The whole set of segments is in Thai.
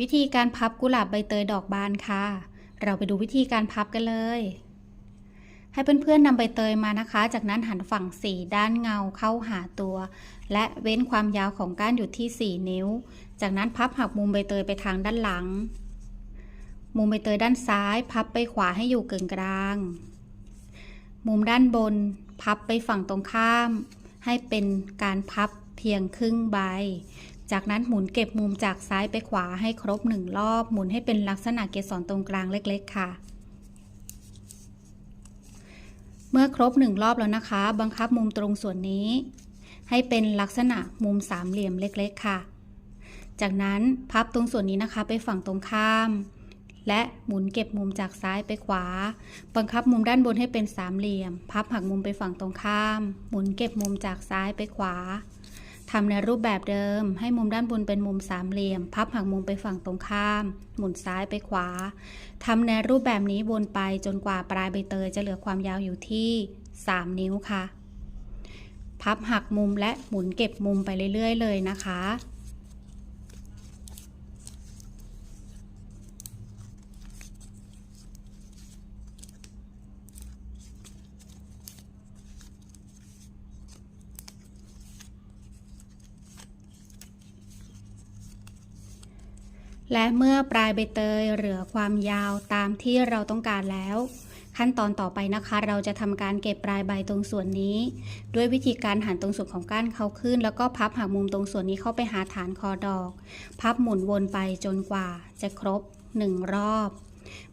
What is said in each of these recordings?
วิธีการพับกุหลาบใบเตยดอกบานค่ะ เราไปดูวิธีการพับกันเลย ให้เพื่อนๆนำใบเตยมานะคะ จากนั้นหันฝั่งสีด้านเงาเข้าหาตัว และเว้นความยาวของก้านอยู่ที่ 4 นิ้ว จากนั้นพับหักมุมใบเตยไปทางด้านหลัง มุมใบเตยด้านซ้าย พับไปขวาให้อยู่กึ่งกลาง มุมด้านบน พับไปฝั่งตรงข้าม ให้เป็นการพับเพียงครึ่งใบ จากนั้นหมุนเก็บมุมจากซ้ายไปขวาให้ครบหนึ่งรอบ หมุนให้เป็นลักษณะเกสรตรงกลางเล็กๆ ค่ะ เมื่อครบหนึ่งรอบแล้วนะคะ บังคับมุมตรงส่วนนี้ ให้เป็นลักษณะมุมสามเหลี่ยมเล็กๆ ค่ะ จากนั้นพับตรงส่วนนี้นะคะไปฝั่งตรงข้าม และหมุนเก็บมุมจากซ้ายไปขวา บังคับมุมด้านบนให้เป็นสามเหลี่ยม พับหักมุมไปฝั่งตรงข้าม หมุนเก็บมุมจากซ้ายไปขวา ทำในรูปแบบเดิม ให้มุมด้านบนเป็นมุมสามเหลี่ยม พับหักมุมไปฝั่งตรงข้าม หมุนซ้ายไปขวาทำในรูปแบบนี้วนไปจนกว่าปลายใบเตยจะเหลือความยาวอยู่ที่ 3 นิ้วค่ะ พับหักมุมและหมุนเก็บมุมไปเรื่อย ๆ เลยนะคะ และเมื่อปลายใบเตยเหลือความยาวตามที่เราต้องการแล้ว ขั้นตอนต่อไปนะคะ เราจะทำการเก็บปลายใบตรงส่วนนี้ ด้วยวิธีการหันตรงส่วนของก้านเขาขึ้น แล้วก็พับหักมุมตรงส่วนนี้เข้าไปหาฐานคอดอก พับหมุนวนไปจนกว่าจะครบ 1 รอบ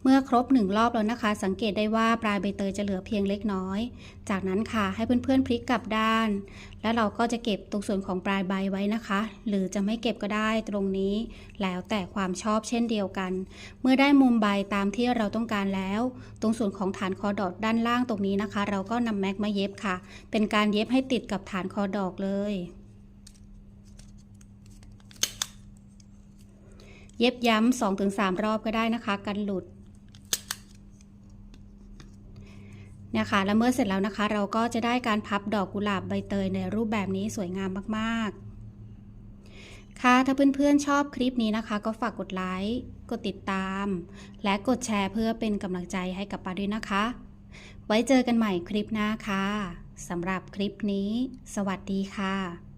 เมื่อครบ 1 รอบแล้วนะคะ สังเกตได้ว่าปลายใบเตยจะเหลือเพียงเล็กน้อย จากนั้นค่ะให้เพื่อนๆพลิกกลับด้าน แล้วเราก็จะเก็บตรงส่วนของปลายใบไว้นะคะ หรือจะไม่เก็บก็ได้ตรงนี้ แล้วแต่ความชอบเช่นเดียวกัน เมื่อได้มุมใบตามที่เราต้องการแล้ว ตรงส่วนของฐานคอดอกด้านล่างตรงนี้นะคะ เราก็นำแม็กมาเย็บค่ะ เป็นการเย็บให้ติดกับฐานคอดอกเลย เย็บย้ำ2-3รอบก็ได้นะคะ กันหลุดนะคะแล้วเมื่อเสร็จแล้วนะคะ เราก็จะได้การพับดอกกุหลาบใบเตยในรูปแบบนี้สวยงามมากๆ ค่ะถ้าเพื่อนๆชอบคลิปนี้นะคะ ก็ฝากกดไลค์กดติดตาม และกดแชร์เพื่อเป็นกำลังใจให้กับปาด้วยนะคะ ไว้เจอกันใหม่คลิปหน้าค่ะสำหรับคลิปนี้ สวัสดีค่ะ